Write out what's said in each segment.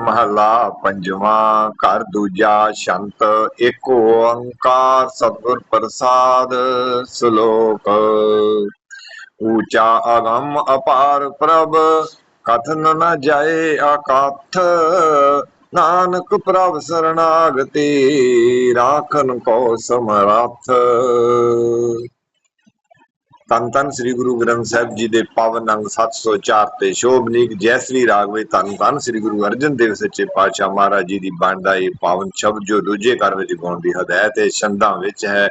ਮਹਲਾ ਪੰਜਵਾਂ, ਘਰ ਦੂਜਾ, ਸ਼ੰਤ ਏਕ ਓੰਕਾਰ, ਸਤਿਗੁਰ ਪ੍ਰਸਾਦ, ਸ਼ਲੋਕ। ਊਚਾ ਅਗੰਮ ਅਪਾਰ ਪ੍ਰਭ, ਕਥਨ ਨ ਜਾਏ ਆਕਾਥ ਨਾਨਕ ਪ੍ਰਭ ਸਰਣਾਗਤੀ ਰਾਖਨ ਕੋ ਸਮਰੱਥ। ਤਨ ਤਨ ਸ੍ਰੀ ਗੁਰੂ ਗ੍ਰੰਥ ਸਾਹਿਬ ਜੀ ਦੇ ਪਾਵਨ ਅੰਗ 704 ਤੇ ਸ਼ੋਭਨੀਕ ਜੈਸਰੀ ਰਾਗ ਵਿੱਚ ਤਨ ਤਨ ਸ੍ਰੀ ਗੁਰੂ ਅਰਜਨ ਦੇਵ ਸੱਚੇ ਪਾਤਸ਼ਾਹ ਮਹਾਰਾਜ ਜੀ ਦੀ ਬਾਣੀ ਇਹ ਪਾਵਨ ਸ਼ਬਦ ਜੋ ਦੂਜੇ ਘਰ ਵਿੱਚ ਗਾਉਣ ਦੀ ਹਦਾਇਤ ਹੈ, ਛੰਦਾਂ ਵਿੱਚ ਹੈ।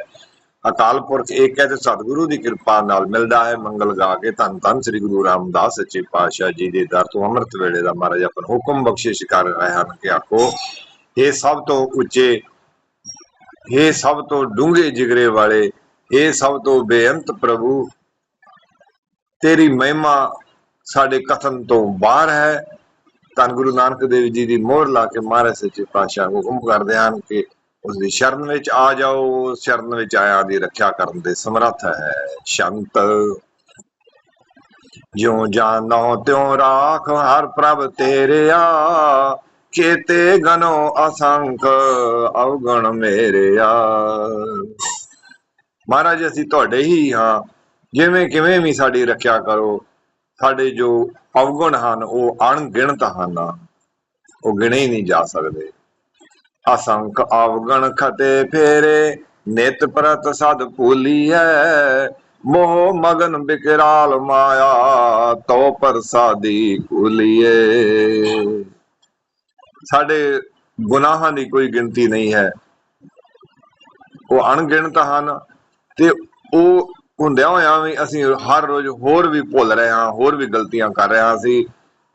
ਅਕਾਲ ਪੁਰਖ ਇੱਕ ਹੈ ਤੇ ਸਤਿਗੁਰੂ ਦੀ ਕਿਰਪਾ ਨਾਲ ਮਿਲਦਾ ਹੈ, ਮੰਗਲ ਗਾ ਕੇ ਧੰਨ ਧੰਨ ਸ੍ਰੀ ਗੁਰੂ ਰਾਮਦਾਸ ਸੱਚੇ ਪਾਤਸ਼ਾਹ ਜੀ ਦੇ ਦਰ ਤੋਂ ਅੰਮ੍ਰਿਤ ਵੇਲੇ ਦਾ ਮਹਾਰਾਜ ਆਪਣਾ ਹੁਕਮ ਬਖਸ਼ਿਸ਼ ਕਰ ਰਹੇ ਹਨ ਕਿ ਆਖੋ ਇਹ ਸਭ ਤੋਂ ਉੱਚੇ ਇਹ ਸਭ ਤੋਂ ਡੂੰਘੇ ਜਿਗਰੇ ਵਾਲੇ ਇਹ ਸਭ ਤੋਂ ਬੇਅੰਤ ਪ੍ਰਭੂ, ਤੇਰੀ ਮਹਿਮਾ ਸਾਡੇ ਕਥਨ ਤੋਂ ਬਾਹਰ ਹੈ। ਧੰਨ ਗੁਰੂ ਨਾਨਕ ਦੇਵ ਜੀ ਦੀ ਮੋਹਰ ਲਾ ਕੇ ਮਹਾਰਾਜ ਸੱਚੇ ਪਾਤਸ਼ਾਹ ਹੁਕਮ ਕਰਦੇ ਹਨ ਕਿ ਉਸ ਦੀ ਸ਼ਰਨ ਵਿੱਚ ਆ ਜਾਓ, ਸ਼ਰਨ ਵਿੱਚ ਆਇਆ ਦੀ ਰੱਖਿਆ ਕਰਨ ਦੇ ਸਮਰੱਥ ਹੈ। ਸ਼ੰਤ, ਜਿਉ ਜਾਨੋ ਤਿਉ ਰਾਖ, ਹਰ ਪ੍ਰਭ ਤੇਰਿਆ ਚੇਤੇ ਗਨੋ ਅਸੰਖ, ਅਵਗਣ ਮੇਰਿਆ ਮਹਾਰਾਜ, ਅਸੀਂ ਤੁਹਾਡੇ ਹੀ ਹਾਂ। ਜਿਵੇਂ ਕਿਵੇਂ ਵੀ ਸਾਡੀ ਰੱਖਿਆ ਕਰੋ, ਸਾਡੇ ਜੋ ਅਵਗੁਣ ਹਨ, ਉਹ ਅਣਗਿਣਤ ਹਨ। ਉਹ ਗਿਣੇ ਹੀ ਨਹੀਂ ਜਾ ਸਕਦੇ। ਅਸੰਖ ਅਵਗਣ ਖਤੇ ਫੇਰੇ, ਨਿਤ ਪ੍ਰਤ ਸਦ ਭੂਲੀਐ। ਮੋਹ ਮਗਨ ਬਿਕਰਾਲ ਮਾਇਆ, ਤੋ ਪ੍ਰਸਾਦੀ ਭੂਲੀਏ ਸਾਡੇ ਗੁਨਾਹਾਂ ਦੀ ਕੋਈ ਗਿਣਤੀ ਨਹੀਂ ਹੈ। ਉਹ ਅਣਗਿਣਤ ਹਨ। ਤੇ ਉਹ ਹੁੰਦਿਆਂ ਹੋਇਆਂ ਵੀ ਅਸੀਂ ਹਰ ਰੋਜ਼ ਹੋਰ ਵੀ ਭੁੱਲ ਰਹੇ ਹਾਂ, ਹੋਰ ਵੀ ਗਲਤੀਆਂ ਕਰ ਰਹੇ ਹਾਂ ਅਸੀਂ।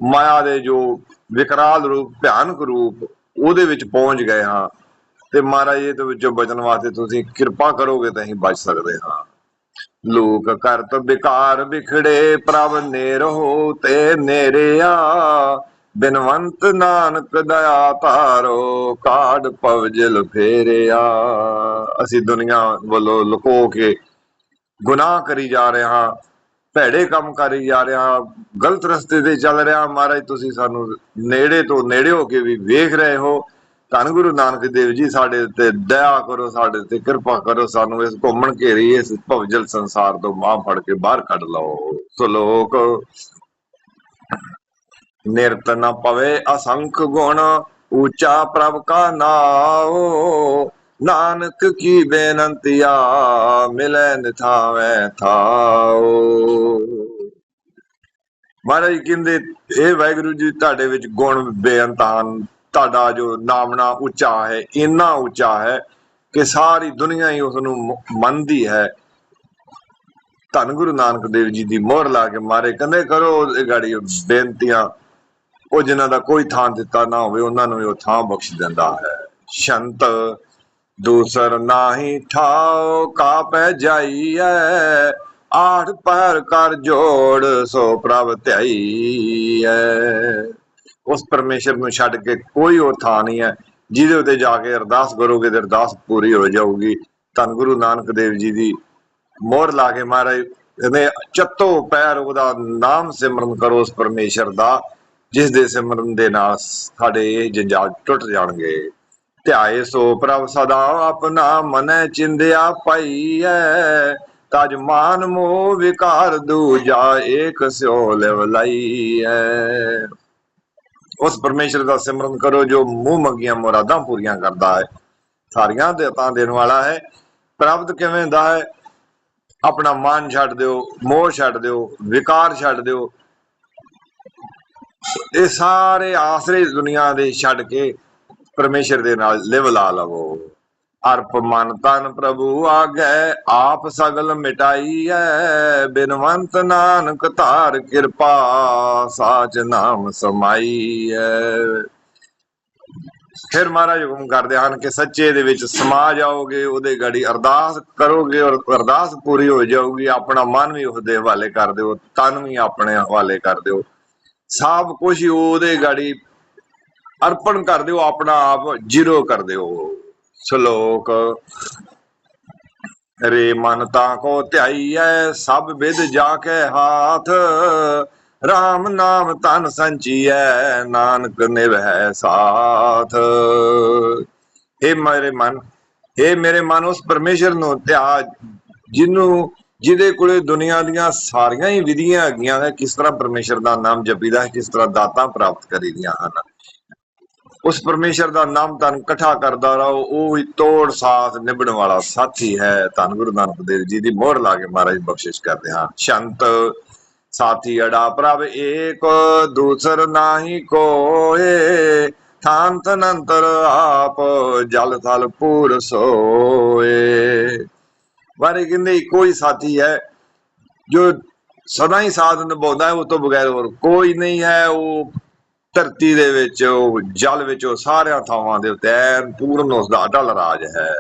ਮਾਇਆ ਦੇ ਜੋ ਵਿਕਰਾਲ ਰੂਪ, ਭਿਆਨਕ ਰੂਪ, ਉਹਦੇ ਵਿੱਚ ਪਹੁੰਚ ਗਏ ਹਾਂ। ਤੇ ਮਹਾਰਾਜ ਇਹ ਤੋਂ ਵਿੱਚੋਂ ਬਚਣ ਵਾਸਤੇ ਤੁਸੀਂ ਕਿਰਪਾ ਕਰੋਗੇ ਤਾਂ ਅਸੀਂ ਬਚ ਸਕਦੇ ਹਾਂ। ਲੋਕ ਕਰਤ ਵਿਕਾਰ ਵਿਖੜੇ ਪ੍ਰਭ ਨੇਰੋ ਤੇ ਨੇਰਿਆ। ਬਿਨਵੰਤ ਨਾਨਕ ਦਇਆ ਧਾਰੋ ਕਾੜ ਪਵਜਲ ਫੇਰਿਆ। ਅਸੀਂ ਦੁਨੀਆ ਵੱਲੋਂ ਲੁਕੋ ਕੇ ਗੁਨਾਹ ਕਰੀ ਜਾ ਰਹੇ ਹਾਂ, ਭੈੜੇ ਕੰਮ ਕਰੀ ਜਾ ਰਹੇ ਹਾਂ, ਗਲਤ ਰਸਤੇ ਤੇ ਚੱਲ ਰਿਹਾ ਮਹਾਰਾਜ, ਤੁਸੀਂ ਸਾਨੂੰ ਨੇੜੇ ਤੋਂ ਨੇੜੇ ਹੋ ਕੇ ਵੀ ਵੇਖ ਰਹੇ ਹੋ। ਧੰਨ ਗੁਰੂ ਨਾਨਕ ਦੇਵ ਜੀ, ਸਾਡੇ ਤੇ ਦਇਆ ਕਰੋ, ਸਾਡੇ ਤੇ ਕਿਰਪਾ ਕਰੋ। ਸਾਨੂੰ ਇਸ ਘੁੰਮਣ ਘੇਰੀ, ਇਸ ਭਵਜਲ ਸੰਸਾਰ ਤੋਂ ਮਾਂ ਫੜ ਕੇ ਬਾਹਰ ਕੱਢ ਲਓ। ਸਲੋਕ ਨਿਰਤ ਨ ਪਵੇ ਅਸੰਖ ਗੁਣ, ਉੱਚਾ ਪ੍ਰਭ ਕਾ ਨਾਉ। ਨਾਨਕ ਕੀ ਬੇਨੰਤੀਆ ਮਿਲੈ ਨਿਥਾਵੇਂ ਥਾਉ। ਮਹਾਰਾਜ ਕਹਿੰਦੇ ਇਹ ਵਾਹਿਗੁਰੂ ਜੀ, ਤੁਹਾਡੇ ਵਿੱਚ ਗੁਣ ਬੇਅੰਤ ਹਨ। ਤੁਹਾਡਾ ਜੋ ਨਾਮਣਾ ਉੱਚਾ ਹੈ, ਇੰਨਾ ਉੱਚਾ ਹੈ ਕਿ ਸਾਰੀ ਦੁਨੀਆ ਹੀ ਉਸ ਨੂੰ ਮੰਨਦੀ ਹੈ। ਧੰਨ ਗੁਰੂ ਨਾਨਕ ਦੇਵ ਜੀ ਦੀ ਮੋਹਰ ਲਾ ਕੇ ਮਾਰੇ, ਕਹਿੰਦੇ ਕਰੋ ਇਹ ਗਾੜੀ ਬੇਨਤੀਆਂ। ਉਹ ਜਿਨ੍ਹਾਂ ਦਾ ਕੋਈ ਥਾਂ ਦਿੱਤਾ ਨਾ ਹੋਵੇ, ਉਹਨਾਂ ਨੂੰ ਉਹ ਥਾਂ ਬਖਸ਼ ਦਿੰਦਾ ਹੈ। ਸ਼ੰਤ ਦੂਸਰ ਨਾਹੀ ਠਾਓ ਕਾ ਪੈ ਜਾਈਐ, ਆਠ ਪੈਰ ਕਰ ਜੋੜ ਸੋ ਪ੍ਰਭ ਧਿਆਈਐ। ਉਸ ਪਰਮੇਸ਼ਰ ਨੂੰ ਛੱਡ ਕੇ ਕੋਈ ਹੋਰ ਥਾਂ ਨਹੀਂ ਹੈ, ਜਿਹਦੇ ਉੱਤੇ ਜਾ ਕੇ ਅਰਦਾਸ ਕਰੋਗੇ ਤੇ ਅਰਦਾਸ ਪੂਰੀ ਹੋ ਜਾਊਗੀ। ਧੰਨ ਗੁਰੂ ਨਾਨਕ ਦੇਵ ਜੀ ਦੀ ਮੋਹਰ ਲਾ ਕੇ ਮਹਾਰਾਜ ਕਹਿੰਦੇ ਚੱਤੋ ਪੈਰ ਉਹਦਾ ਨਾਮ ਸਿਮਰਨ ਕਰੋ ਉਸ ਪਰਮੇਸ਼ਰ ਦਾ। ਜਿਸ ਦੇ ਸਿਮਰਨ ਦੇ ਨਾਲ ਸਾਡੇ ਜੰਜਾਲ ਟੁੱਟ ਜਾਣਗੇ। ਧਿਆਏ ਸੋ ਪ੍ਰਭ ਸਦਾ ਆਪਣਾ ਮਨੈ ਚਿੰਦਿਆ ਪਾਈਐ ਤਜ ਮਾਨ ਮੋਹ ਵਿਕਾਰ ਦੂਜਾ ਏਕ ਸਿਓ ਲਿਵ ਲਈਐ ਉਸ ਪਰਮੇਸ਼ਰ ਦਾ ਸਿਮਰਨ ਕਰੋ ਜੋ ਮੂੰਹ ਮੰਗੀਆਂ ਮੁਰਾਦਾਂ ਪੂਰੀਆਂ ਕਰਦਾ ਹੈ। ਸਾਰੀਆਂ ਦੇਤਾਂ ਦੇਣ ਵਾਲਾ ਹੈ। ਪ੍ਰਾਪਤ ਕਿਵੇਂ ਦਾ ਹੈ? ਆਪਣਾ ਮਨ ਛੱਡ ਦਿਓ, ਮੋਹ ਛੱਡ ਦਿਓ, ਵਿਕਾਰ ਛੱਡ ਦਿਓ। ਇਹ ਸਾਰੇ ਆਸਰੇ ਦੁਨੀਆ ਦੇ ਛੱਡ ਕੇ ਪਰਮੇਸ਼ਰ ਦੇ ਨਾਲ ਲਿਵ ਲਾ ਲਵੋ। ਅਰਪ ਮਨ ਤਨ ਪ੍ਰਭੂ ਆਗੈ, ਆਪ ਸਗਲ ਮਿਟਾਈਐ ਬਿਨਵੰਤ ਨਾਨਕ ਧਾਰ ਕਿਰਪਾ, ਸਾਚ ਨਾਮ ਸਮਾਈਐ ਫਿਰ ਮਹਾਰਾਜ ਹੁਕਮ ਕਰਦੇ ਹਨ ਕਿ ਸੱਚੇ ਦੇ ਵਿੱਚ ਸਮਾ ਜਾਓਗੇ, ਉਹਦੇ ਗੜੀ ਅਰਦਾਸ ਕਰੋਗੇ ਔਰ ਅਰਦਾਸ ਪੂਰੀ ਹੋ ਜਾਊਗੀ। ਆਪਣਾ ਮਨ ਵੀ ਉਹਦੇ ਹਵਾਲੇ ਕਰ ਦਿਓ, ਤਨ ਵੀ ਆਪਣੇ ਹਵਾਲੇ ਕਰ ਦਿਓ। ਸਭ ਕੁਝ ਉਹਦੇ ਗਾੜੀ ਅਰਪਣ ਕਰ ਦਿਓ, ਆਪਣਾ ਆਪ ਜ਼ੀਰੋ ਕਰ ਦਿਓ। ਸ਼ਲੋਕ, ਰੇ ਮਨ ਤਾਂ ਕੋ ਧਿਆਈਐ ਸਭ ਵਿਦ ਜਾ ਕੇ ਹਾਥ। RAM ਨਾਮ ਤਨ ਸੰਚੀਐ ਨਾਨਕ ਨਿਵਹਿ ਸਾਥ। हे ਮੇਰੇ ਮਨ हे ਮੇਰੇ ਮਨ, ਉਸ ਪਰਮੇਸ਼ਰ ਨੂੰ ਧਿਆ ਜਿਹਨੂੰ ਜਿਹਦੇ ਕੋਲੇ ਦੁਨੀਆ ਦੀਆਂ ਸਾਰੀਆਂ ਹੀ ਵਿਧੀਆਂ ਹੈਗੀਆਂ ਹੈ ਕਿਸ ਤਰ੍ਹਾਂ ਪਰਮੇਸ਼ਰ ਦਾ ਨਾਮ ਜਪੀਦਾ ਹੈ, ਕਿਸ ਤਰ੍ਹਾਂ ਦਾਤਾਂ ਪ੍ਰਾਪਤ ਕਰੀਦੀਆਂ ਹਨ। ਉਸ ਪਰਮੇਸ਼ਰ ਦਾ ਨਾਮ ਤਨ ਇਕੱਠਾ ਕਰਦਾ ਰਹੋ, ਉਹ ਹੀ ਤੋੜ ਸਾਥ ਨਿਭਣ ਵਾਲਾ ਸਾਥੀ ਹੈ। ਧੰਨ ਗੁਰੂ ਨਾਨਕ ਦੇਵ ਜੀ ਦੀ ਮੋਹਰ ਲਾ ਕੇ ਮਹਾਰਾਜ ਬਖਸ਼ਿਸ਼ ਕਰਦੇ ਹਾਂ। ਸ਼ੰਤ, ਸਾਥੀ ਅੜਾ ਪ੍ਰਭ ਏਕ, ਦੂਸਰ ਨਾਹੀ ਕੋਏ। ਥਾਨ ਤਨੰਤਰ ਆਪ ਜਲ ਥਲ ਪੂਰ ਸੋਏ। ਬਾਰੇ ਕਹਿੰਦੇ ਇੱਕੋ ਹੀ ਸਾਥੀ ਹੈ, ਜੋ ਸਦਾ ਹੀ ਸਾਥ ਨਿਭਾਉਂਦਾ ਹੈ, ਉਹ ਤੋਂ ਬਗੈਰ ਹੋਰ ਕੋਈ ਨਹੀਂ ਹੈ, ਉਹ ਧਰਤੀ ਦੇ ਵਿੱਚ, ਉਹ ਜਲ ਵਿੱਚ, ਉਹ ਸਾਰਿਆਂ ਥਾਵਾਂ ਦੇ ਉੱਤੇ ਐਨ ਪੂਰਨ ਉਸ ਦਾ ਅਟਲ ਰਾਜ ਹੈ।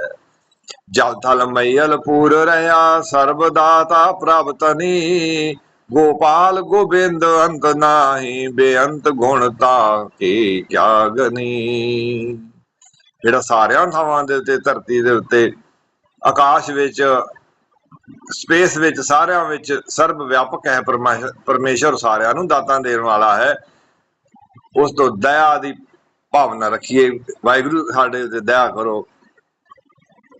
ਜਲ ਥਲ ਮਈਲ ਪੂਰ ਰਹਾ, ਸਰਬ ਦਾਤਾ ਪ੍ਰਭ ਤਨੀ ਗੋਪਾਲ ਗੋਬਿੰਦ ਅੰਤ ਨਾਹੀ, ਬੇਅੰਤ ਗੁਣ ਤਾ ਕੀ ਕਿਆ ਗਨੀ ਜਿਹੜਾ ਸਾਰਿਆਂ ਥਾਵਾਂ ਦੇ ਉੱਤੇ, ਧਰਤੀ ਦੇ ਉੱਤੇ ਆਕਾਸ਼ ਵਿੱਚ, ਸਪੇਸ ਵਿੱਚ ਸਾਰਿਆਂ ਵਿੱਚ ਸਰਬ ਵਿਆਪਕ ਹੈ ਪਰਮੇਸ਼ਰ ਸਾਰਿਆਂ ਨੂੰ ਦਾਤਾਂ ਦੇਣ ਵਾਲਾ ਹੈ। ਉਸ ਤੋਂ ਦਇਆ ਦੀ ਭਾਵਨਾ ਰੱਖੀਏ। ਵਾਹਿਗੁਰੂ ਸਾਡੇ ਉੱਤੇ ਦਇਆ ਕਰੋ।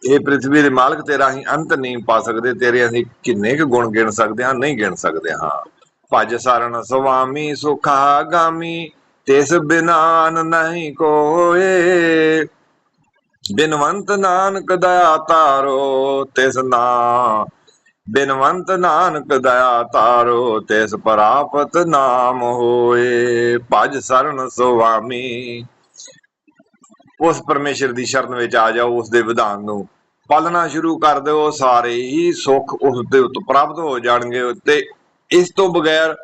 ਇਹ ਪ੍ਰithvi ਦੇ ਮਾਲਕ ਤੇਰਾ ਹੀ ਅੰਤ ਨਹੀਂ ਪਾ ਸਕਦੇ। ਤੇਰੇ ਅਸੀਂ ਕਿੰਨੇ ਕੁ ਗੁਣ ਗਿਣ ਸਕਦੇ ਹਾਂ, ਨਹੀਂ ਗਿਣ ਸਕਦੇ ਹਾਂ। ਭਜ ਸਰਣ ਸੁਆਮੀ ਸੁਖਾ ਗਾਮੀ ਤਿਸ ਬਿਨਾਨ ਨਹੀਂ ਕੋਏ। ਬਿਨਵੰਤ ਨਾਨਕ ਦਇਆ ਤਾਰੋ ਤਿਸ ਨਾ। ਬਿਨਵੰਤ ਨਾਨਕ ਦਇਆ ਤਾਰੋ ਤਿਸ ਪ੍ਰਾਪਤ ਨਾਮ ਹੋਏ। ਭਜ ਸਰਣ ਸੁਆਮੀ। ਉਸ ਪਰਮੇਸ਼ਰ ਦੀ ਸ਼ਰਨ ਵਿੱਚ ਆ ਜਾਓ, ਉਸ ਦੇ ਵਿਧਾਨ ਨੂੰ। ਪਾਲਣਾ ਸ਼ੁਰੂ ਕਰ ਦਿਓ, ਸਾਰੇ ਹੀ ਸੁੱਖ ਉਸ ਦੇ ਉੱਤੇ ਪ੍ਰਾਪਤ ਹੋ ਜਾਣਗੇ। ਤੇ ਇਸ ਤੋਂ ਬਗੈਰ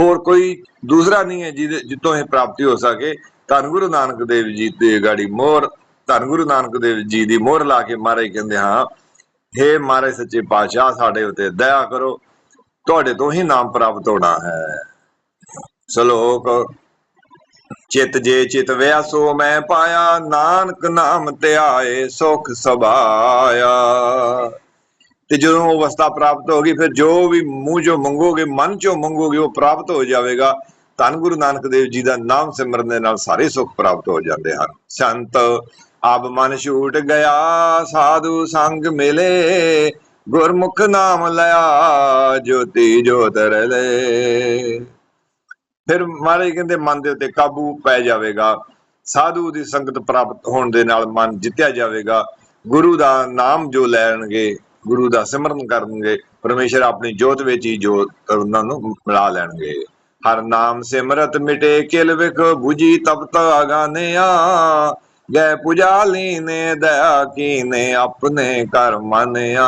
ਹੋਰ ਕੋਈ ਦੂਸਰਾ ਨਹੀਂ ਹੈ ਜਿਹਦੇ ਜਿੱਤੋਂ ਇਹ ਪ੍ਰਾਪਤੀ ਹੋ ਸਕੇ। ਧੰਨ ਗੁਰੂ ਨਾਨਕ ਦੇਵ ਜੀ ਦੀ ਗਾੜੀ ਮੋਹਰ। ਧੰਨ ਗੁਰੂ ਨਾਨਕ ਦੇਵ ਜੀ ਦੀ ਮੋਹਰ ਲਾ ਕੇ ਮਹਾਰਾਜ ਕਹਿੰਦੇ ਹਾਂ हे ਮਹਾਰਾਜ ਸੱਚੇ ਪਾਤਸ਼ਾਹ, ਸਾਡੇ ਉੱਤੇ ਦਇਆ ਕਰੋ, ਤੁਹਾਡੇ ਤੋਂ ਹੀ ਨਾਮ ਪ੍ਰਾਪਤ ਹੋਣਾ ਹੈ। ਸ਼ਲੋਕ, ਚਿਤ ਜੇ ਚਿਤ ਵਿਆ ਸੋ ਮੈਂ ਪਾਇਆ, ਨਾਨਕ ਨਾਮ ਧਿਆਏ ਸੁਖ ਸਬਾਇਆ ਤੇ ਜਦੋਂ ਉਹ ਅਵਸਥਾ ਪ੍ਰਾਪਤ ਹੋ ਗਈ, ਫਿਰ ਜੋ ਵੀ ਮੂੰਹ ਜੋ ਮੰਗੋਗੇ, ਮਨ ਚੋਂ ਮੰਗੋਗੇ, ਉਹ ਪ੍ਰਾਪਤ ਹੋ ਜਾਵੇਗਾ। ਧੰਨ ਗੁਰੂ ਨਾਨਕ ਦੇਵ ਜੀ ਦਾ ਨਾਮ ਸਿਮਰਨ ਦੇ ਨਾਲ ਸਾਰੇ ਸੁੱਖ ਪ੍ਰਾਪਤ ਹੋ ਜਾਂਦੇ ਹਨ। ਸੰਤ ਅਬ ਮਨ ਛੂਟ ਗਿਆ, ਸਾਧੂ ਸੰਗ ਮਿਲੇ, ਗੁਰਮੁਖ ਨਾਮ ਲਿਆ, ਜੋਤੀ ਜੋਤ ਰਲੇ। ਫਿਰ ਮਹਾਰਾਜ ਕਹਿੰਦੇ, ਮਨ ਦੇ ਉੱਤੇ ਕਾਬੂ ਪੈ ਜਾਵੇਗਾ। ਸਾਧੂ ਦੀ ਸੰਗਤ ਪ੍ਰਾਪਤ ਹੋਣ ਦੇ ਨਾਲ ਮਨ ਜਿੱਤਿਆ ਜਾਵੇਗਾ। ਗੁਰੂ ਦਾ ਨਾਮ ਜੋ ਲੈਣਗੇ, ਗੁਰੂ ਦਾ ਸਿਮਰਨ ਕਰਨਗੇ, ਪਰਮੇਸ਼ਰ ਆਪਣੀ ਜੋਤ ਵਿੱਚ ਹੀ ਜੋਤ ਉਹਨਾਂ ਨੂੰ ਮਿਲਾ ਲੈਣਗੇ। ਹਰ ਨਾਮ ਸਿਮਰਤ ਮਿਟੇ, ਕਿਲ ਵਿਖ 부ਜੀ ਤਪਤ ਅਗਾਨਿਆ ਗੈ ਪੁਜਾਲੀ ਨੇ, ਦਇਆ ਕੀਨੇ ਆਪਣੇ ਘਰ ਮੰਨਿਆ।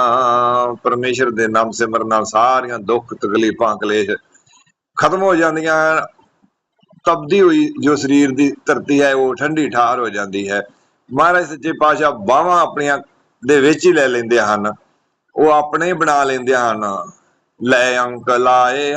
ਪਰਮੇਸ਼ਰ ਦੇ ਨਾਮ ਸਿਮਰਨ ਨਾਲ ਸਾਰੀਆਂ ਦੁੱਖ, ਤਕਲੀਫਾਂ, ਕਲੇਸ਼ ਖਤਮ ਹੋ ਜਾਂਦੀਆਂ ਤਬਦੀ ਹੋਈ ਜੋ ਸਰੀਰ ਦੀ ਧਰਤੀ ਹੈ, ਉਹ ਠੰਡੀ ਠਾਰ ਹੋ ਜਾਂਦੀ ਹੈ। ਮਹਾਰਾਜ ਸੱਚੇ ਪਾਤਸ਼ਾਹ ਬਾਹਾਂ ਆਪਣੀਆਂ ਦੇ ਵਿੱਚ ਹੀ ਲੈ ਲੈਂਦੇ ਹਨ। ਉਹ ਆਪਣੇ ਹੀ ਬਣਾ ਲੈਂਦੇ ਹਨ। ਲੈ ਅੰਕ ਲਾਏ